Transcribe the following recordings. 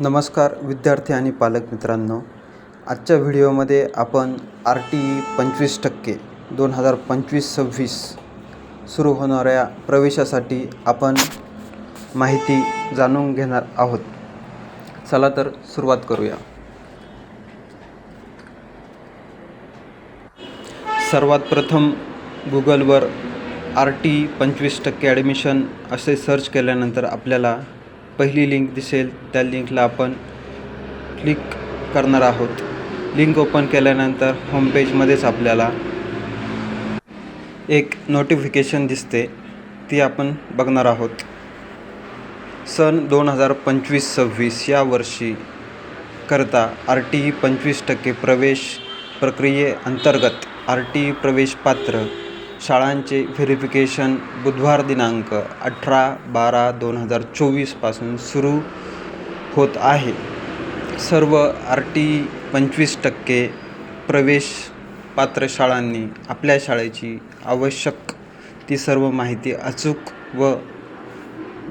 नमस्कार विद्यार्थी आणि पालक मित्रांनो. आजच्या व्हिडिओमध्ये आपण आर टी ई पंचवीस टक्के दोन हजार पंचवीस सव्वीस सुरू होणाऱ्या प्रवेशासाठी आपण माहिती जाणून घेणार आहोत. चला तर सुरुवात करूया. सर्वात प्रथम गुगलवर आर टी पंचवीस टक्के ॲडमिशन असे सर्च केल्यानंतर आपल्याला पहिली लिंक दिसेल त्या लिंकला आपण क्लिक करणार आहोत. लिंक ओपन केल्यानंतर होमपेजमध्येच आपल्याला एक नोटिफिकेशन दिसते. ती आपण बघणार आहोत. सन दोन हजार पंचवीस सव्वीस या वर्षी करता आर टी ई पंचवीस टक्के प्रवेश प्रक्रियेअंतर्गत आर टी ई प्रवेश पात्र शाळांचे व्हेरिफिकेशन बुधवार दिनांक अठरा बारा दोन हजार चोवीसपासून सुरू होत आहे. सर्व आर टी पंचवीस टक्के प्रवेश पात्र शाळांनी आपल्या शाळेची आवश्यक ती सर्व माहिती अचूक व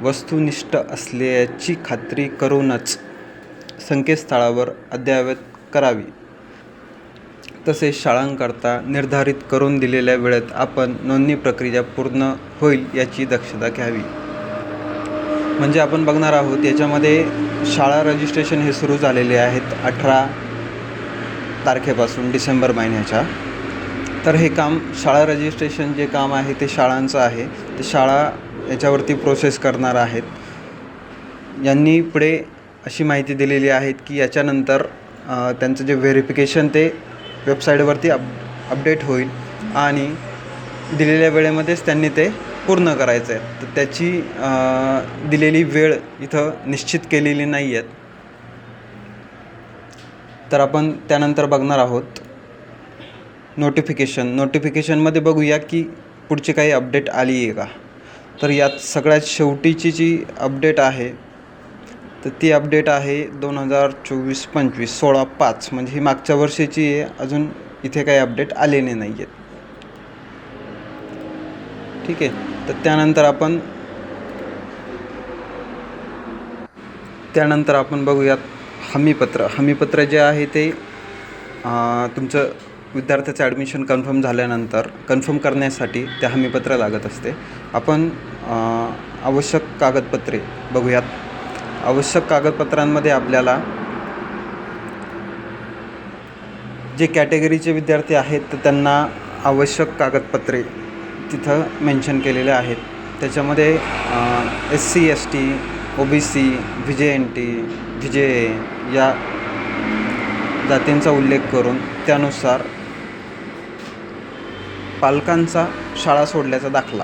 वस्तुनिष्ठ असल्याची खात्री करूनच संकेतस्थळावर अद्ययावत करावी. तसेच शाळांकरता निर्धारित करून दिलेल्या वेळेत आपण नोंदणी प्रक्रिया पूर्ण होईल याची दक्षता घ्यावी. म्हणजे आपण बघणार आहोत याच्यामध्ये शाळा रजिस्ट्रेशन हे सुरू झालेले आहेत अठरा तारखेपासून डिसेंबर महिन्याच्या. तर हे काम शाळा रजिस्ट्रेशन जे काम आहे ते शाळांचं आहे. ते शाळा याच्यावरती प्रोसेस करणार आहेत. यांनी पुढे अशी माहिती दिलेली आहेत की याच्यानंतर त्यांचं जे व्हेरिफिकेशन ते वेबसाईटवरती अप अपडेट होईल आणि दिलेल्या वेळेमध्येच त्यांनी ते पूर्ण करायचं आहे तर त्याची दिलेली वेळ इथं निश्चित केलेली नाही आहेत तर आपण त्यानंतर बघणार आहोत नोटिफिकेशन नोटिफिकेशनमध्ये बघूया की पुढची काही अपडेट आली आहे का? तर यात सगळ्यात शेवटीची जी अपडेट आहे तर ती अपडेट आहे दोन हजार चोवीस पंचवीस सोळा पाच. म्हणजे ही मागच्या वर्षीची आहे. अजून इथे काही अपडेट आलेले नाही आहेत ठीक आहे. तर त्यानंतर आपण त्यानंतर आपण बघूयात हमीपत्र. हमीपत्र जे आहे ते तुमचं विद्यार्थ्याचं ॲडमिशन कन्फर्म झाल्यानंतर कन्फर्म करण्यासाठी ते हमीपत्र लागत असते. आपण आवश्यक कागदपत्रे बघूयात. आवश्यक कागदपत्रांमध्ये आपल्याला जे कॅटेगरीचे विद्यार्थी आहेत तर त्यांना आवश्यक कागदपत्रे तिथं मेन्शन केलेले आहेत. त्याच्यामध्ये S C S T O B C VJ N T VJ A या जातींचा उल्लेख करून त्यानुसार पालकांचा शाळा सोडल्याचा दाखला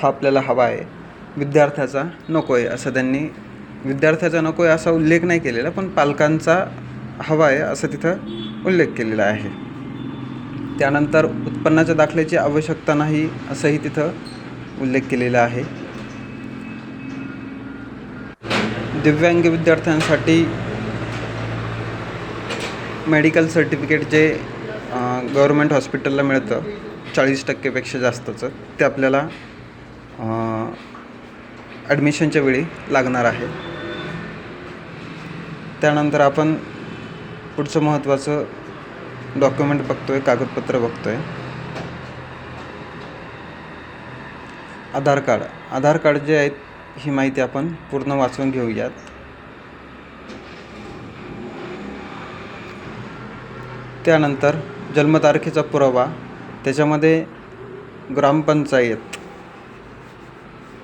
हा आपल्याला हवा आहे. विद्यार्थ्याचा नको आहे असं त्यांनी विद्यार्थ्याचा नको आहे असा उल्लेख नाही केलेला पण पालकांचा हवा आहे असं तिथं उल्लेख केलेला आहे. त्यानंतर उत्पन्नाच्या दाखल्याची आवश्यकता नाही असंही तिथं उल्लेख केलेला आहे. दिव्यांग विद्यार्थ्यांसाठी मेडिकल सर्टिफिकेट जे गव्हर्मेंट हॉस्पिटलला मिळतं चाळीस टक्केपेक्षा जास्तचं ते आपल्याला ॲडमिशनच्या वेळी लागणार आहे. त्यानंतर आपण पुढचं महत्त्वाचं डॉक्युमेंट बघतो आहे कागदपत्र बघतो आहे आधार कार्ड. आधार कार्ड जे आहेत ही माहिती आपण पूर्ण वाचून घेऊयात. त्यानंतर जन्मतारखेचा पुरावा. त्याच्यामध्ये ग्रामपंचायत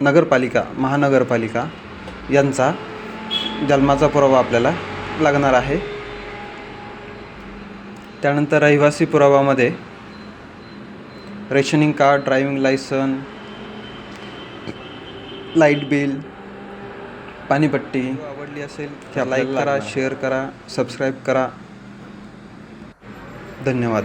नगरपालिका महानगरपालिका यांचा जन्माचा पुरावा आपल्याला लागणार आहे. त्यानंतर रहिवासी पुरावामध्ये rationing card driving licence light bill पाणीपट्टी आवडली असेल तर लाईक करा शेअर करा सबस्क्राईब करा. धन्यवाद.